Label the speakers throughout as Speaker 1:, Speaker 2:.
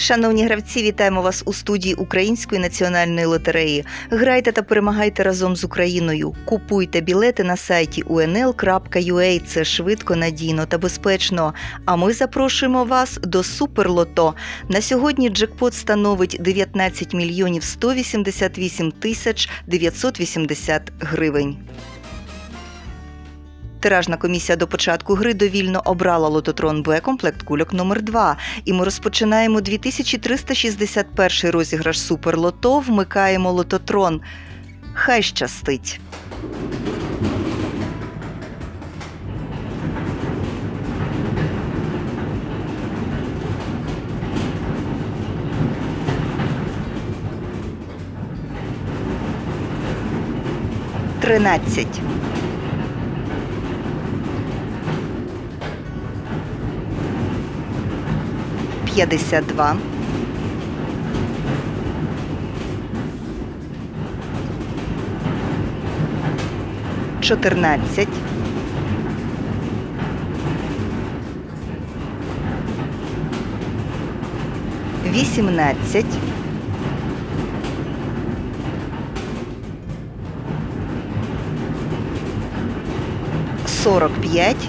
Speaker 1: Шановні гравці, вітаємо вас у студії Української національної лотереї. Грайте та перемагайте разом з Україною. Купуйте білети на сайті unl.ua. Це швидко, надійно та безпечно. А ми запрошуємо вас до Суперлото. На сьогодні джекпот становить 19 мільйонів 188 тисяч 980 гривень. Тиражна комісія до початку гри довільно обрала лототрон Б комплект кульок номер 2 І ми розпочинаємо 2361 розіграш Суперлото. Вмикаємо лототрон. Хай щастить. Тринадцять. П'ятдесят два. Чотирнадцять. Вісімнадцять. Сорок п'ять.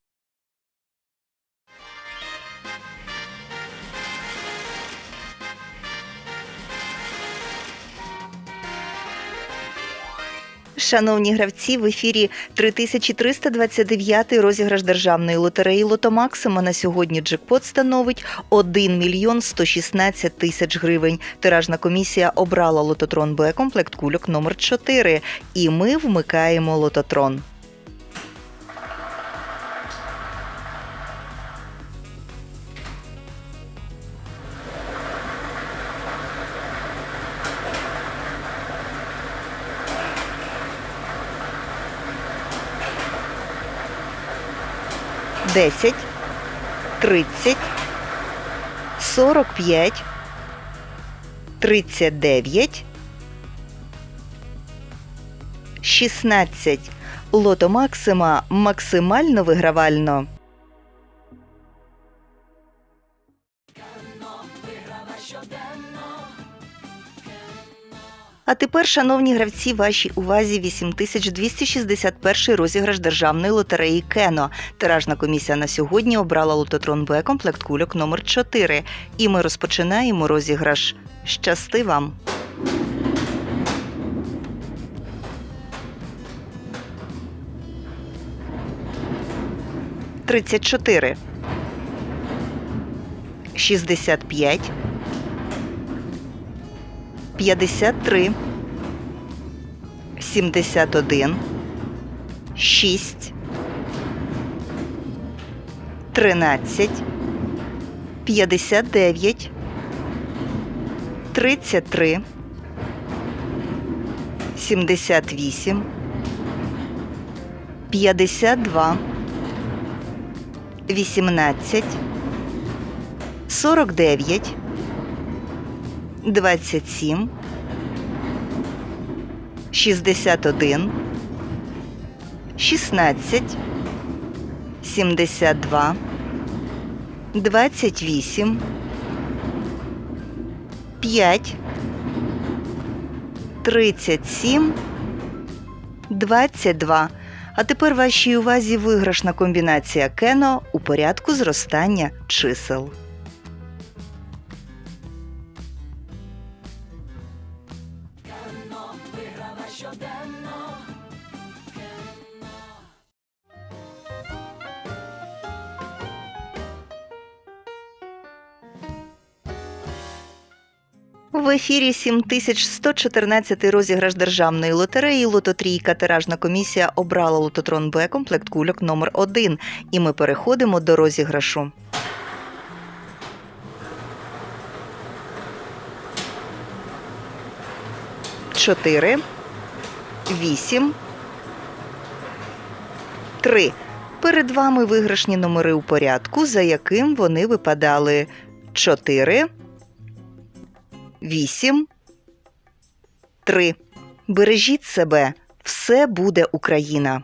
Speaker 1: Шановні гравці, в ефірі 3329 розіграш державної лотереї Лотомаксима На сьогодні джекпот становить 1 мільйон 116 тисяч гривень. Тиражна комісія обрала лототрон Б комплект кульок номер 4 І ми вмикаємо лототрон. Десять, тридцять, сорок п'ять, тридцять дев'ять, шістнадцять. Лото Максима максимально вигравально. А тепер, шановні гравці, вашій увазі 8261 розіграш державної лотереї Кено. Тиражна комісія на сьогодні обрала лототрон Б комплект кульок номер 4 І ми розпочинаємо розіграш. Щасти вам! Тридцять чотири. Шістдесят п'ять. 53, 71, 6, 13, 59, 33, 78, 52, 18, 49, 27, 61, 16, 72, 28, 5, 37, 22. А тепер вашій увазі виграшна комбінація кено у порядку зростання чисел. В ефірі 7114 розіграш державної лотереї Лототрійка тиражна комісія обрала лототрон Б комплект кульок номер 1 І ми переходимо до розіграшу. Чотири, вісім, три. Перед вами виграшні номери у порядку, за яким вони випадали. Чотири, вісім, три. Бережіть себе, все буде Україна!